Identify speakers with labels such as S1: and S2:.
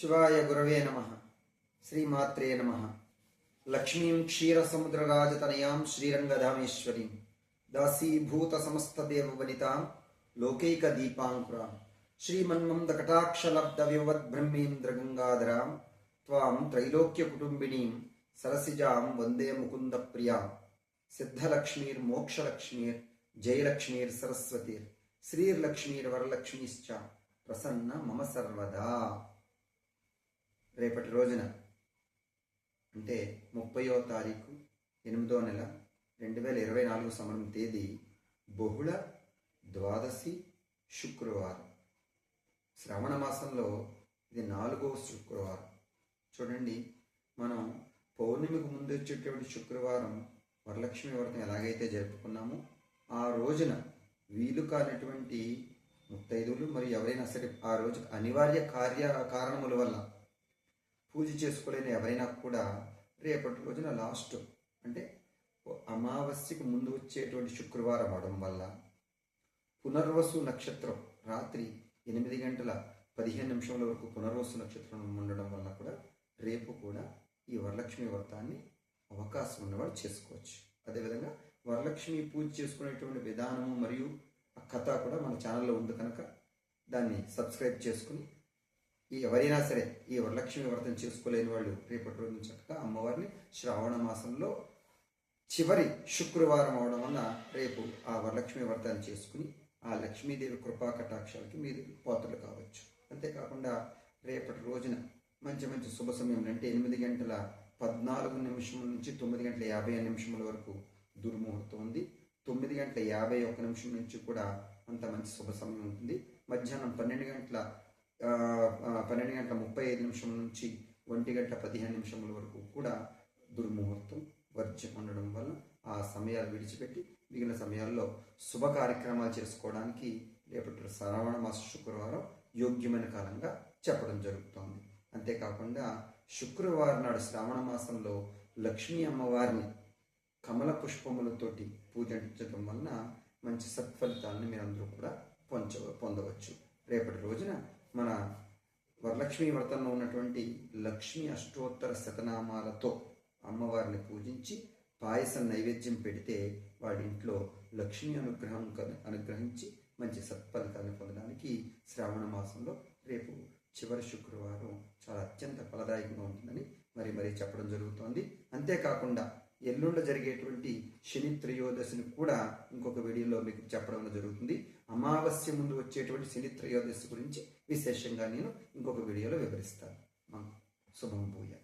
S1: శివాయ గురవే నమ. శ్రీమాత్రే నమ. లక్ష్మీం క్షీరసముద్రరాజతనయాం శ్రీరంగధామేశ్వరీం. దాసీభూత సమస్తదేవవనితాం లోకైక దీపాంకురాం శ్రీమన్మందకటాక్షలబ్ధ వివద్బ్రహ్మేంద్ర గంగాధరాం త్వాం త్రైలోక్య కుటుంబినీం సరసిజాం వందే ముకుంద ప్రియాం రేపటి రోజున అంటే ముప్పయో తారీఖు ఎనిమిదో నెల రెండు వేల ఇరవై నాలుగు సంవత్సరం తేదీ బహుళ ద్వాదశి శుక్రవారం. శ్రావణ మాసంలో ఇది నాలుగో శుక్రవారం. చూడండి మనం పౌర్ణమికి ముందు వచ్చేటువంటి శుక్రవారం వరలక్ష్మి వ్రతం ఎలాగైతే జరుపుకున్నామో ఆ రోజున వీలు కానటువంటి ముత్తైదువులు మరియు ఎవరైనా సరే ఆ రోజు అనివార్య కార్య కారణముల వల్ల పూజ చేసుకోలేని ఎవరైనా కూడా రేపటి రోజున లాస్ట్. అంటే అమావాస్యకు ముందు వచ్చేటువంటి శుక్రవారం అవడం వల్ల పునర్వసు నక్షత్రం రాత్రి ఎనిమిది గంటల పదిహేను నిమిషముల వరకు పునర్వసు నక్షత్రం ఉండడం వల్ల కూడా రేపు కూడా ఈ వరలక్ష్మి వ్రతాన్ని అవకాశం ఉన్నవాడు చేసుకోవచ్చు. అదేవిధంగా వరలక్ష్మి పూజ చేసుకునేటువంటి విధానము మరియు ఆ కథ కూడా మన ఛానల్లో ఉంది కనుక దాన్ని సబ్స్క్రైబ్ చేసుకుని ఈ ఎవరైనా సరే ఈ వరలక్ష్మి వ్రతం చేసుకోలేని వాళ్ళు రేపటి రోజు చక్కగా అమ్మవారిని శ్రావణ మాసంలో చివరి శుక్రవారం అవడం వల్ల రేపు ఆ వరలక్ష్మి వ్రతాన్ని చేసుకుని ఆ లక్ష్మీదేవి కృపా కటాక్షాలకి మీరు పోతలు కావచ్చు. అంతేకాకుండా రేపటి రోజున మంచి మంచి శుభ సమయం అంటే ఎనిమిది గంటల పద్నాలుగు నిమిషం నుంచి తొమ్మిది గంటల యాభై నిమిషముల వరకు దుర్ముహూర్తం ఉంది. తొమ్మిది గంటల యాభై ఒక్క నిమిషం నుంచి కూడా అంత మంచి శుభ సమయం ఉంటుంది. మధ్యాహ్నం పన్నెండు గంటల పన్నెండు గంటల ముప్పై ఐదు నిమిషం నుంచి ఒంటి గంట పదిహేను నిమిషముల వరకు కూడా దుర్ముహూర్తం వర్జ్యం ఉండడం వల్ల ఆ సమయాలు విడిచిపెట్టి మిగిలిన సమయాల్లో శుభ కార్యక్రమాలు చేసుకోవడానికి రేపటి శ్రావణ మాస శుక్రవారం యోగ్యమైన కాలంగా చెప్పడం జరుగుతోంది. అంతేకాకుండా శుక్రవారం నాడు శ్రావణ మాసంలో లక్ష్మీ అమ్మవారిని కమల పుష్పములతోటి పూజించడం వలన మంచి సత్ఫలితాలను మీరందరూ కూడా పొంచ పొందవచ్చు. రేపటి రోజున మన వరలక్ష్మి వ్రతంలో ఉన్నటువంటి లక్ష్మి అష్టోత్తర శతనామాలతో అమ్మవారిని పూజించి పాయసం నైవేద్యం పెడితే వాడింట్లో లక్ష్మి అనుగ్రహం అనుగ్రహించి మంచి సత్ఫలితాన్ని పొందడానికి శ్రావణ మాసంలో రేపు చివరి శుక్రవారం చాలా అత్యంత ఫలదాయకంగా ఉంటుందని మరి మరీ చెప్పడం జరుగుతోంది. అంతేకాకుండా ఎల్లుండ జరిగేటువంటి శని త్రయోదశిని కూడా ఇంకొక వీడియోలో మీకు చెప్పడం జరుగుతుంది. అమావాస్య ముందు వచ్చేటువంటి శని త్రయోదశి గురించి విశేషంగా నేను ఇంకొక వీడియోలో వివరిస్తాను. శుభం భూయ.